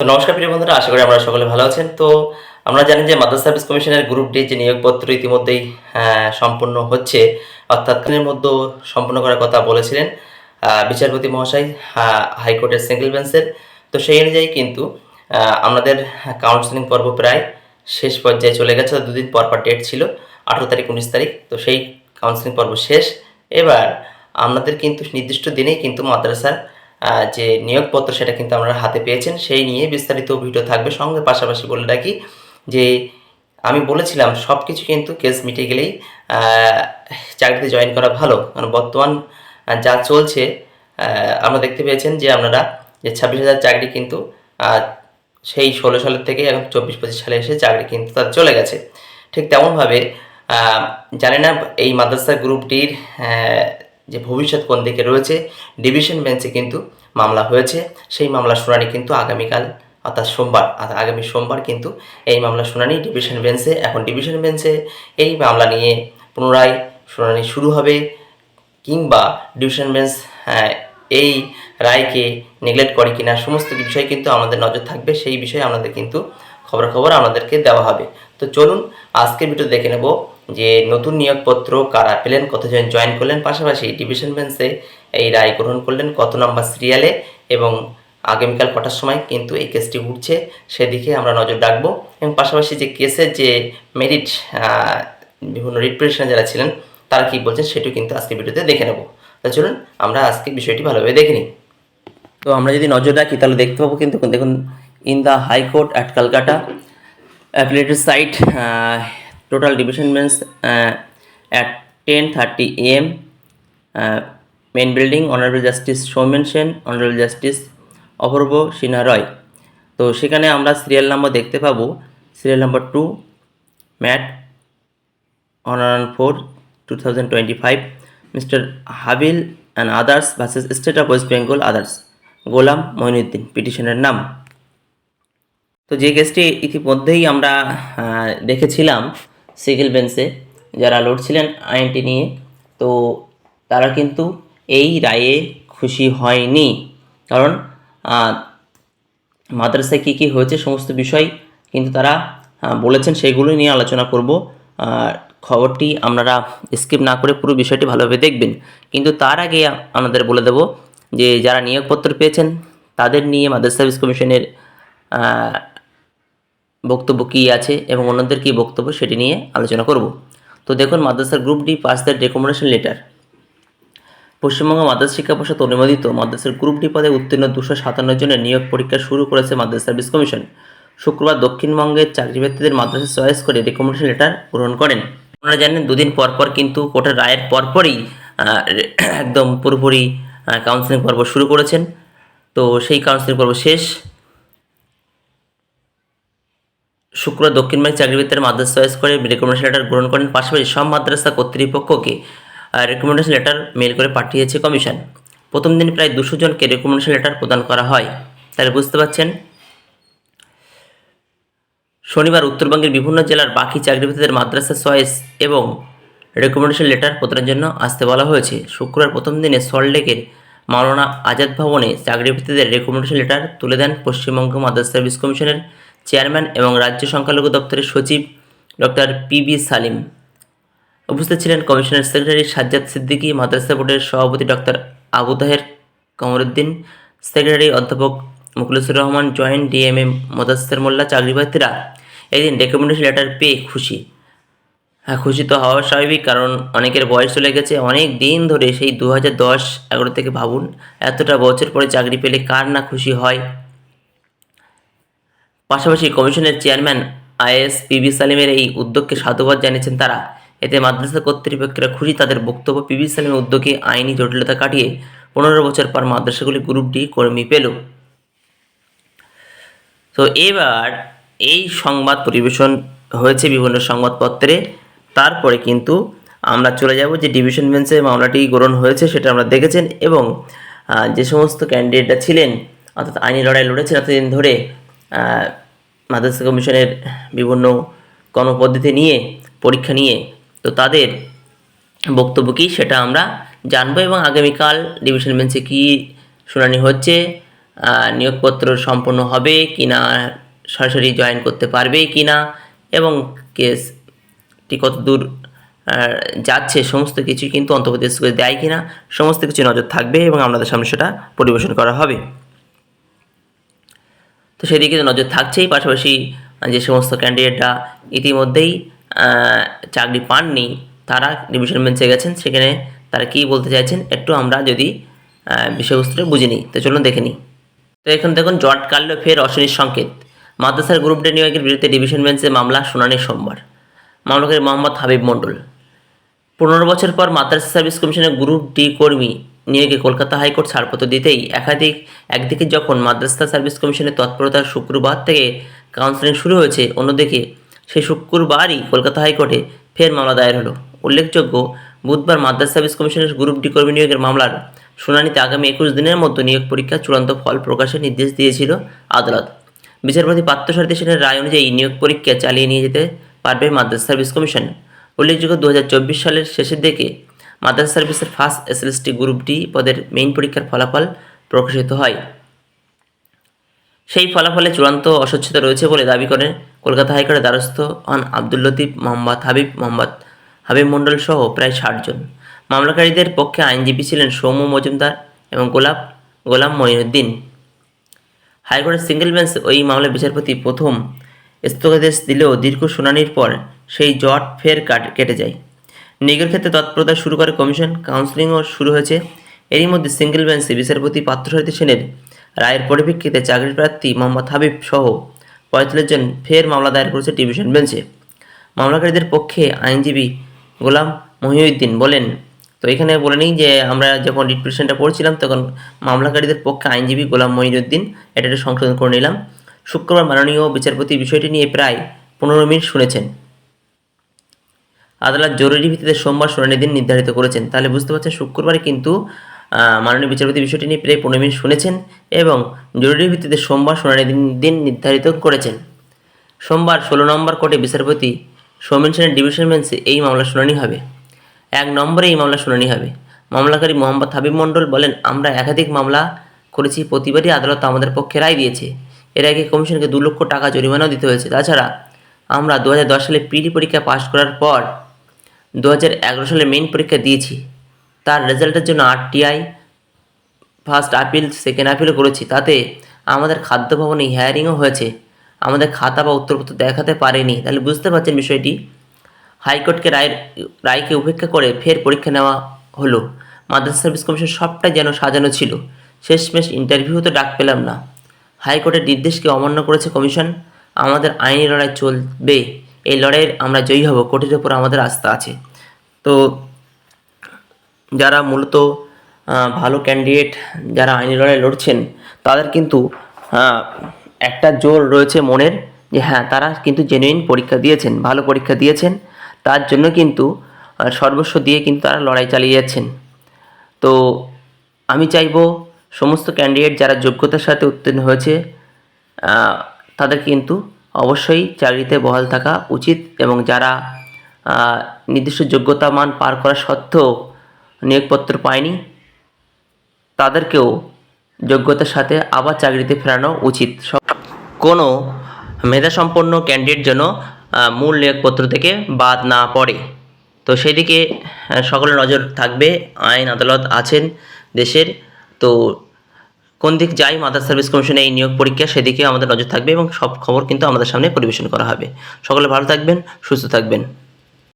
নমস্কার প্রিয় বন্ধুরা আশা করি আমরা সকলে ভালো আছেন। তো আমরা জানি যে মাদ্রাসা সার্ভিস কমিশনের গ্রুপ ডি যে নিয়োগপত্র ইতিমধ্যেই আহ, সম্পূর্ণ হচ্ছে অর্থাৎ দিনের মধ্যে সম্পূর্ণ করার কথা বলেছিলেন বিচারপতি মহাশয় হাইকোর্টের সিঙ্গেল বেঞ্চের তো সেই অনুযায়ী কিন্তু আমাদের কাউন্সিলিং পর্ব প্রায় শেষ পর্যায়ে চলে গেছে দুদিন পর পর ডেট ছিল আঠেরো তারিখ উনিশ তারিখ। তো সেই কাউন্সিলিং পর্ব শেষ। এবার আপনাদের কিন্তু নির্দিষ্ট দিনেই কিন্তু মাদ্রাসার যে নিয়োগপত্র সেটা কিন্তু আপনারা হাতে পেয়েছেন, সেই নিয়ে বিস্তারিত ভিডিও থাকবে। সঙ্গে পাশাপাশি বলে রাখি যে আমি বলেছিলাম সব কিছু কিন্তু কেস মিটে গেলেই চাকরিতে জয়েন করা ভালো। কারণ বর্তমান যা চলছে আমরা দেখতে পেয়েছেন যে আপনারা যে ছাব্বিশ হাজার চাকরি কিন্তু সেই ষোলো সালের থেকে এখন চব্বিশ পঁচিশ সালে এসে চাকরি কিন্তু তার চলে গেছে। ঠিক তেমনভাবে জানি না এই মাদ্রাসা গ্রুপ ডির যে ভবিষ্যৎ কোন দিকে রয়েছে ডিভিশন বেঞ্চে কিন্তু মামলা হয়েছে। সেই মামলার শুনানি কিন্তু আগামীকাল অর্থাৎ সোমবার আগামী সোমবার কিন্তু এই মামলার শুনানি ডিভিশন বেঞ্চে এখন ডিভিশন বেঞ্চে এই মামলা নিয়ে পুনরায় শুনানি শুরু হবে কিংবা ডিভিশন বেঞ্চ হ্যাঁ, এই রায়কে নেগলেক্ট করে কিনা সমস্ত বিষয় কিন্তু আমাদের নজর থাকবে। সেই বিষয়ে আমাদের কিন্তু খবর খবর আমাদেরকে দেওয়া হবে। তো চলুন আজকের ভিডিও দেখে নেব যে নতুন নিয়োগপত্র কারা পেলেন, কতজন জয়েন করলেন, পাশাপাশি ডিভিশন বেঞ্চে এই রায় গ্রহণ করলেন কত নম্বর সিরিয়ালে এবং আগামীকাল কটার সময় কিন্তু এই কেসটি উঠছে, সেদিকে আমরা নজর রাখব। এবং পাশাপাশি যে কেসের যে মেরিট বিভিন্ন রিপ্রেশন যারা ছিলেন, তারা কী বলছেন সেটিও কিন্তু আজকে ভিডিওতে দেখে নেব। তো চলুন, আমরা আজকে বিষয়টি ভালোভাবে দেখে নিই। তো আমরা যদি নজর রাখি, তাহলে দেখতে পাবো কিন্তু দেখুন in the high court at Calcutta appellate side total division bench at ten thirty AM main building honourable justice Soumen Sen honourable justice Apurba Sinha Roy তো সেখানে আমরা সিরিয়াল নাম্বার দেখতে পাবো। Serial number two MAT on and 4 2025 mr habil and others versus state of west bengal others, Golam Moinuddin পিটিশনের নাম। তো যে কেসটি ইতিমধ্যেই আমরা দেখেছিলাম সিভিল বেঞ্চে যারা লড়ছিলেন আইনটি নিয়ে, তো তারা কিন্তু এই রায়ে খুশি হয়নি। কারণ মাদ্রাসায় কী কী হয়েছে সমস্ত বিষয় কিন্তু তারা বলেছেন সেইগুলো নিয়ে আলোচনা করব। খবরটি আপনারা স্কিপ না করে পুরো বিষয়টি ভালোভাবে দেখবেন। কিন্তু তার আগে আ- আপনাদের বলে দেব যে যারা নিয়োগপত্র পেয়েছেন তাদের নিয়ে মাদ্রাসা সার্ভিস কমিশনের বক্তব্য কী আছে এবং অন্যদের কী বক্তব্য সেটি নিয়ে আলোচনা করব। তো দেখুন, মাদ্রাসার group D pass the recommendation letter. Paschimbanga মাদ্রাসা শিক্ষা পর্ষদ অনুমোদিত মাদ্রাসার গ্রুপ ডি পদে উত্তীর্ণ দুশো সাতান্ন জনের নিয়োগ পরীক্ষা শুরু করেছে মাদ্রাসা সার্ভিস কমিশন। শুক্রবার দক্ষিণবঙ্গের চাকরিপ্রার্থীদের মাদ্রাসা চয়েস করে রেকমেন্ডেশন লেটার গ্রহণ করেন। আপনারা জানেন, দুদিন পর পর কিন্তু কোর্টের রায়ের পরপরই একদম পুরোপুরি কাউন্সিলিং পর্ব শুরু করেছেন। তো সেই কাউন্সিলিং পর্ব শেষ। শুক্রবার দক্ষিণবঙ্গের চাকরিবিদ্যার মাদ্রাসা চয়েস করে রেকমেন্ডেশন লেটার গ্রহণ করেন। পাশাপাশি সব মাদ্রাসা কর্তৃপক্ষকে রেকমেন্ডেশন লেটার মেল করে পাঠিয়েছে কমিশন প্রথম দিন প্রায় দুশো জনকে রেকমেন্ডেশন লেটার প্রদান করা হয়। তাহলে বুঝতে পারছেন? শনিবার উত্তরবঙ্গের বিভিন্ন জেলার বাকি চাকরিপ্রার্থীদের মাদ্রাসা চয়েস এবং রেকমেন্ডেশন লেটার প্রদানের জন্য আসতে বলা হয়েছে। শুক্রবার প্রথম দিনে সল্টলেকের মাওলানা আজাদ ভবনে চাকরিপ্রার্থীদের রেকমেন্ডেশন লেটার তুলে দেন পশ্চিমবঙ্গ মাদ্রাসা সার্ভিস কমিশনের চেয়ারম্যান এবং রাজ্য সংখ্যালঘু দপ্তরের সচিব ডক্টর পি বি সালিম। উপস্থিত ছিলেন কমিশনের সেক্রেটারি সাজ্জাদ সিদ্দিকী, মাদ্রাসা বোর্ডের সভাপতি ডক্টর আবু তাহের কমরুদ্দিন, সেক্রেটারি অধ্যাপক মুখলিসুর রহমান, জয়েন্ট ডিএমএ মোদাস্তের মোল্লা, চাকরি প্রার্থীরা এদিন রেকমেন্ডেশন লেটার পেয়ে খুশি। হ্যাঁ খুশি তো হওয়া স্বাভাবিক কারণ অনেকের বয়স চলে গেছে। অনেক দিন ধরে সেই দু হাজার দশ এগারো থেকে ভাবুন, এতটা বছর পরে চাকরি পেলে কার না খুশি হয়? পাশাপাশি কমিশনের চেয়ারম্যান আইএস পিবি সালিমের এই উদ্যোগকে সাধুবাদ জানিয়েছেন তারা। এতে মাদ্রাসা কর্তৃপক্ষেরা খুশি তাদের বক্তব্য পিবি সালিমের উদ্যোগে আইনি জটিলতা কাটিয়ে পনেরো বছর পর মাদ্রাসাগুলি গ্রুপ ডি কর্মী পেল। তো এবার এই সংবাদ পরিবেশন হয়েছে বিভিন্ন সংবাদপত্রে। তারপরে কিন্তু আমরা চলে যাব যে ডিভিশন বেঞ্চে মামলাটি গ্রহণ হয়েছে সেটা আমরা দেখেছেন এবং যে সমস্ত ক্যান্ডিডেটরা ছিলেন, অর্থাৎ আইনি লড়াই লড়েছেন এতদিন ধরে মাদ্রাসা কমিশনের বিভিন্ন কর্মপদ্ধতি নিয়ে, পরীক্ষা নিয়ে, তো তাদের বক্তব্য কী সেটা আমরা জানব এবং আগামীকাল ডিভিশন বেঞ্চে কী শুনানি হচ্ছে নিয়োগপত্র সম্পূর্ণ হবে কি না সরাসরি জয়েন করতে পারবে কি না এবং কেসটি কত দূর যাচ্ছে সমস্ত কিছু কিন্তু অন্তর্বর্তী দেয় কি না সমস্ত কিছু নজর থাকবে এবং আপনাদের সামনে সেটা পরিবেশন করা হবে। তো সেদিকে নজর থাকছেই। পাশাপাশি যে সমস্ত ক্যান্ডিডেটরা ইতিমধ্যেই চাকরি পাননি, তারা ডিভিশন বেঞ্চে গেছেন। সেখানে তারা কী বলতে চাইছেন একটু আমরা যদি বিষয়বস্তুটা বুঝে নিই। তো চলুন দেখে নিই। তো এখন দেখুন, জট কাটল ফের অশনির সংকেত। মাদ্রাসার গ্রুপ ডে নিয়োগের বিরুদ্ধে ডিভিশন বেঞ্চে মামলা শুনানি সোমবার। মামলাকারী মোহাম্মদ হাবিব মণ্ডল। পনেরো বছর পর মাদ্রাসা সার্ভিস কমিশনের গ্রুপ ডি কর্মী নিয়োগে কলকাতা হাইকোর্ট ছাড়পত্র দিতেই একাধিক, একদিকে যখন মাদ্রাসা সার্ভিস কমিশনের তৎপরতার শুক্রবার থেকে কাউন্সেলিং শুরু হয়েছে, অন্যদিকে সেই শুক্রবারই কলকাতা হাইকোর্টে ফের মামলা দায়ের হলো। উল্লেখযোগ্য, বুধবার মাদ্রাসা সার্ভিস কমিশনের গ্রুপ ডি কর্মী নিয়োগের মামলার শুনানিতে আগামী একুশ দিনের মধ্যে নিয়োগ পরীক্ষার চূড়ান্ত ফল প্রকাশের নির্দেশ দিয়েছিল আদালত। বিচারপতি পার্থসারথী সেনের রায় অনুযায়ী নিয়োগ পরীক্ষা চালিয়ে নিয়ে যেতে পারবে মাদ্রাসা সার্ভিস কমিশন। উল্লেখযোগ্য দু হাজার চব্বিশ সালের শেষের দিকে মাদ্রাসা সার্ভিসের ফার্স্ট এসএলএসটি গ্রুপ ডি পদের মেইন পরীক্ষার ফলাফল প্রকাশিত হয়। সেই ফলাফলে চূড়ান্ত অস্বচ্ছতা রয়েছে বলে দাবি করেন কলকাতা হাইকোর্টের দ্বারস্থ হন আব্দুল লতিফ, মোহাম্মদ হাবিব মোহাম্মদ হাবিব মণ্ডল সহ প্রায় ষাট জন। মামলাকারীদের পক্ষে আইনজীবী ছিলেন সৌম্য মজুমদার এবং গোলাপ, গোলাম মঈনুদ্দিন। হাইকোর্টের সিঙ্গেল বেঞ্চ ওই মামলার বিচারপতি প্রথম স্থগিতাদেশ দিলেও দীর্ঘ শুনানির পর সেই জট ফের কাট- কেটে যায়। নিয়োগের ক্ষেত্রে তৎপরতা শুরু করে কমিশন কাউন্সিলিংও শুরু হয়েছে। এরই মধ্যে সিঙ্গেল বেঞ্চে বিচারপতি পার্থসারথী সেনের রায়ের পরিপ্রেক্ষিতে চাকরির প্রার্থী মোহাম্মদ হাবিব সহ পঁয়তাল্লিশ জন ফের মামলা দায়ের করেছে ডিভিশন বেঞ্চে মামলাকারীদের পক্ষে আইনজীবী গোলাম মহিউদ্দিন বলেন, তো এখানে বলে নিই যে আমরা যখন রিট পিটিশনটা পড়ছিলাম, তখন মামলাকারীদের পক্ষে আইনজীবী গোলাম মহিউদ্দিন এটা সংশোধন করে নিলাম। শুক্রবার মাননীয় বিচারপতি বিষয়টি নিয়ে প্রায় পনেরো মিনিট শুনেছেন। আদালত জরুরি ভিত্তিতে সোমবার শুনানির দিন নির্ধারিত করেছেন। তাহলে বুঝতে পারছেন শুক্রবারে কিন্তু মাননীয় বিচারপতি বিষয়টি নিয়ে প্রায় পনেরো মিনিট শুনেছেন এবং জরুরি ভিত্তিতে সোমবার শুনানির দিন নির্ধারিত করেছেন। সোমবার ষোলো নম্বর কোর্টে বিচারপতি সৌমেন সেনের ডিভিশন বেঞ্চে এই মামলা শুনানি হবে। এক নম্বরে এই মামলা শুনানি হবে। মামলাকারী মোহাম্মদ হাবিব মণ্ডল বলেন, আমরা একাধিক মামলা করেছি, প্রতিবারই আদালত আমাদের পক্ষে রায় দিয়েছে। এর আগে কমিশনকে দু লক্ষ টাকা জরিমানাও দিতে হয়েছে। তাছাড়া আমরা দু হাজার দশ সালে পিডি পরীক্ষা পাশ করার পর দু হাজার এগারো সালে মেইন পরীক্ষা দিয়েছি। তার রেজাল্টের জন্য আরটিআই ফার্স্ট আপিল সেকেন্ড আপিলও করেছি। তাতে আমাদের খাদ্য ভবনে হিয়ারিংও হয়েছে। আমাদের খাতা বা উত্তরপত্র দেখাতে পারেনি। তাহলে বুঝতে পারছেন বিষয়টি। হাইকোর্টকে রায়ের রায়কে উপেক্ষা করে ফের পরীক্ষা নেওয়া হলো। মাদ্রাসা সার্ভিস কমিশন সবটাই যেন সাজানো ছিল। শেষমেশ ইন্টারভিউ তো ডাক পেলাম না। হাইকোর্টের নির্দেশকে অমান্য করেছে কমিশন? আমাদের আইনি লড়াই চলবে। এই লড়াইয়ের আমরা জয়ী হব কোটির উপর আমাদের আস্থা আছে। তো যারা মূলত ভালো ক্যান্ডিডেট যারা আইনি লড়াই লড়ছেন, তাদের কিন্তু একটা জোর রয়েছে মনের যে হ্যাঁ তারা কিন্তু জেনুইন পরীক্ষা দিয়েছেন, ভালো পরীক্ষা দিয়েছেন। তার জন্য কিন্তু সর্বস্ব দিয়ে কিন্তু তারা লড়াই চালিয়ে যাচ্ছেন। তো আমি চাইব সমস্ত ক্যান্ডিডেট যারা যোগ্যতার সাথে উত্তীর্ণ হয়েছে তাদের কিন্তু অবশ্যই চাকরিতে বহাল থাকা উচিত এবং যারা নির্দিষ্ট যোগ্যতা মান পার করা সত্ত্বেও নিয়োগপত্র পায়নি, তাদেরকেও যোগ্যতার সাথে আবার চাকরিতে ফেরানো উচিত। কোনো মেধাসম্পন্ন ক্যান্ডিডেট যেন মূল নিয়োগপত্র থেকে বাদ না পড়ে। তো সেদিকে সকলের নজর থাকবে। আইন আদালত আছেন দেশের। তো কোন দিক যাই মাদার সার্ভিস কমিশনে এই নিয়োগ পরীক্ষা সেদিকে আমাদের নজর থাকবে এবং সব খবর কিন্তু আমাদের সামনে পরিবেশন করা হবে। সকলে ভালো থাকবেন, সুস্থ থাকবেন।